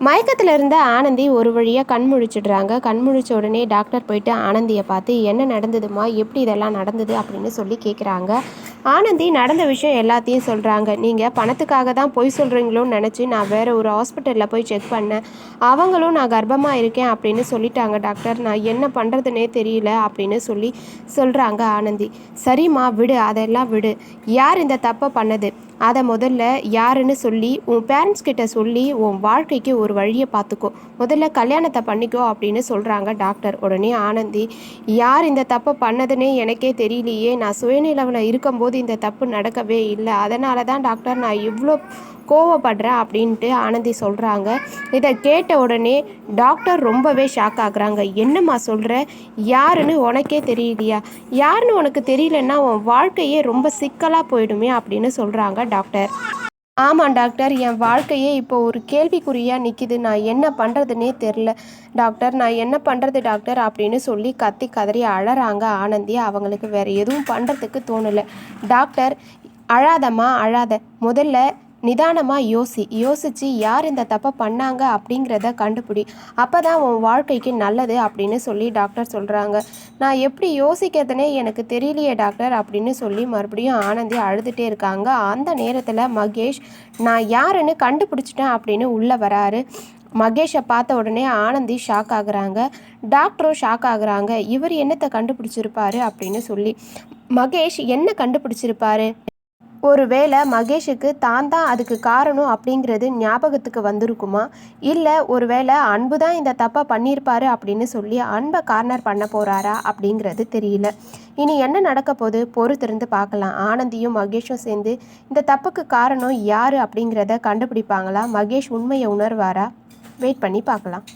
மயக்கத்தில் இருந்த ஆனந்தி ஒரு வழியாக கண் முழிச்சிடுறாங்க. கண் முழிச்ச உடனே டாக்டர் போயிட்டு ஆனந்தியை பார்த்து என்ன நடந்ததுமா எப்படி இதெல்லாம் நடந்தது? அப்படின்னு சொல்லி கேட்குறாங்க ஆனந்தி நடந்த விஷயம் எல்லாத்தையும் சொல்கிறாங்க நீங்கள் பணத்துக்காக தான் பொய் சொல்கிறீங்களோன்னு நினச்சி நான் வேறு ஒரு ஹாஸ்பிட்டலில் போய் செக் பண்ணேன். அவங்களும் நான் கர்ப்பமாக இருக்கேன் அப்படின்னு சொல்லிட்டாங்க டாக்டர். நான் என்ன பண்ணுறதுனே தெரியல அப்படின்னு சொல்லி சொல்கிறாங்க ஆனந்தி. சரிம்மா விடு. அதெல்லாம் விடு. யார் இந்த தப்பை பண்ணது? அதை முதல்ல யாருன்னு சொல்லி உன் பேரண்ட்ஸ் கிட்ட சொல்லி உன் வாழ்க்கைக்கு ஒரு வழியை பார்த்துக்கோ. முதல்ல கல்யாணத்தை பண்ணிக்கோ அப்படின்னு சொல்கிறாங்க டாக்டர். உடனே ஆனந்தி யார் இந்த தப்பை பண்ணதுன்னே எனக்கே தெரியலையே. நான் சுயநிலவில் இருக்கும்போது இந்த தப்பு நடக்கவே இல்லை. அதனால தான் டாக்டர் நான் இவ்வளோ கோவப்படுறேன் அப்படின்ட்டு ஆனந்தி சொல்கிறாங்க இதை கேட்ட உடனே டாக்டர் ரொம்பவே ஷாக் ஆகுறாங்க. என்னம்மா சொல்கிற யாருன்னு உனக்கே தெரியலையா யாருன்னு உனக்கு தெரியலன்னா உன் வாழ்க்கையே ரொம்ப சிக்கலாக போயிடுமே அப்படின்னு சொல்கிறாங்க டாக்டர் ஆமாம் டாக்டர் என் வாழ்க்கையே இப்போ ஒரு கேள்விக்குறியாக நிற்கிது நான் என்ன பண்ணுறதுனே தெரில. டாக்டர் நான் என்ன பண்ணுறது டாக்டர் அப்படின்னு சொல்லி கத்தி கதறி அழறாங்க ஆனந்தி. அவங்களுக்கு வேறு எதுவும் பண்ணுறதுக்கு தோணலை. டாக்டர் அழாதம்மா அழாத. முதல்ல நிதானமாக யோசி யோசித்து யார் இந்த தப்பை பண்ணாங்க அப்படிங்கிறத கண்டுபிடி. அப்போ தான் உன் வாழ்க்கைக்கு நல்லது அப்படின்னு சொல்லி டாக்டர் சொல்கிறாங்க நான் எப்படி யோசிக்கிறதுனே எனக்கு தெரியலையே டாக்டர் அப்படின்னு சொல்லி மறுபடியும் ஆனந்தி அழுதுகிட்டே இருக்காங்க. அந்த நேரத்தில் மகேஷ் நான் யாருன்னு கண்டுபிடிச்சிட்டேன் அப்படின்னு உள்ளே வராரு. மகேஷை பார்த்த உடனே ஆனந்தி ஷாக் ஆகுறாங்க. டாக்டரும் ஷாக் ஆகுறாங்க. இவர் என்னத்தை கண்டுபிடிச்சிருப்பாரு? அப்படின்னு சொல்லி. மகேஷ் என்ன கண்டுபிடிச்சிருப்பாரு? ஒருவேளை மகேஷுக்கு தான் தான் அதுக்கு காரணம் அப்படிங்கிறது ஞாபகத்துக்கு வந்திருக்குமா? இல்லை ஒருவேளை அன்பு தான் இந்த தப்பை பண்ணியிருப்பாரு அப்படின்னு சொல்லி அன்பை கார்னர் பண்ண போகிறாரா அப்படிங்கிறது தெரியல. இனி என்ன நடக்க போது பொறுத்திருந்து பார்க்கலாம். ஆனந்தியும் மகேஷும் சேர்ந்து இந்த தப்புக்கு காரணம் யார் அப்படிங்கிறத கண்டுபிடிப்பாங்களா? மகேஷ் உண்மையை உணர்வாரா? வெயிட் பண்ணி பார்க்கலாம்.